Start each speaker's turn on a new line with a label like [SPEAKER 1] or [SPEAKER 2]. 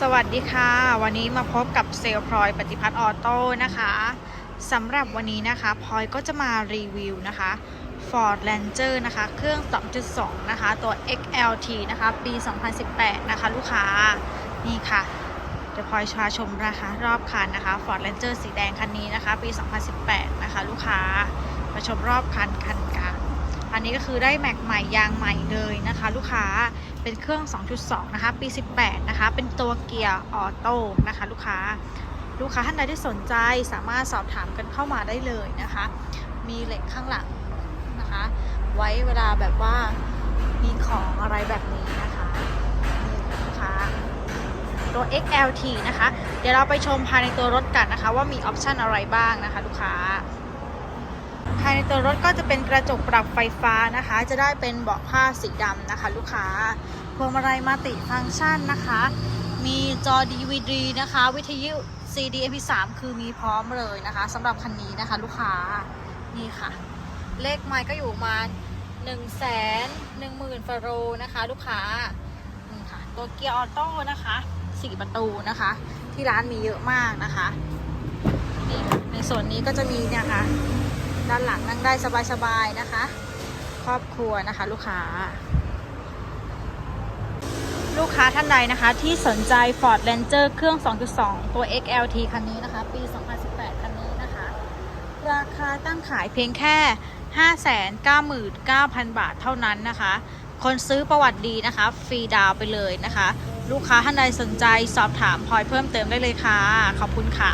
[SPEAKER 1] สวัสดีค่ะ วันนี้มาพบกับเซลล์พลอยปฏิพัฒน์ออโต้นะคะสำหรับวันนี้นะคะพลอยก็จะมารีวิวนะคะ Ford Ranger นะคะ เครื่อง 2.2 นะคะ ตัว XLT นะคะ ปี 2018 นะคะ ลูกค้านี่ค่ะ เดี๋ยวพลอยชาชมนะคะ รอบคันนะคะ Ford Ranger สีแดงคันนี้นะคะ ปี 2018 นะคะ ลูกค้ามาชมรอบคันคันกล อันนี้ก็คือได้แม็กใหม่ยางใหม่เลยนะคะ ลูกค้าเป็นเครื่อง 2.2 นะคะ ปี 18 นะคะ เป็นตัวเกียร์ออโต้นะคะ ลูกค้า ลูกค้าท่านใดที่สนใจสามารถสอบถามกันเข้ามาได้เลยนะคะ มีเหล็กข้างหลังนะคะ ไว้เวลาแบบว่ามีของอะไรแบบนี้นะคะนี่ลูกค้าตัว XLT นะคะ เดี๋ยวเราไปชมภายในตัวรถกันนะคะ ว่ามีออปชันอะไรบ้างนะคะ ลูกค้า ภายในตัวรถก็จะเป็นกระจกปรับไฟฟ้านะคะ จะได้เป็นเบาะผ้าสีดำนะคะ ลูกค้าพวงมาลัยมัติฟังก์ชันนะคะ มีจอ DVD นะคะ วิทยุ CD MP3 คือมีพร้อมเลยนะคะสำหรับคันนี้นะคะ ลูกค้านี่ค่ะ เลขไมล์ก็อยู่มา1 1 0 0 0 0ฟาโรนะคะ ลูกค้านี่ค่ะตัวเกียร์ออโต้นะคะ4ประตูนะคะ ที่ร้านมีเยอะมากนะคะนี่ในส่วนนี้ก็จะมีเนี่ยค่ะ ด้านหลังนั่งได้สบายๆนะคะ ครอบครัวนะคะลูกค้า ลูกค้าท่านใดนะคะ ที่สนใจ Ford Ranger เครื่อง 2.2 ตัว XLT คันนี้นะคะ ปี 2018 คันนี้นะคะ ราคาตั้งขายเพียงแค่ 599,000 บาทเท่านั้นนะคะ คนซื้อประวัติดีนะคะ ฟรีดาวไปเลยนะคะ ลูกค้าท่านใดสนใจสอบถามพลอยเพิ่มเติมได้เลยค่ะ ขอบคุณค่ะ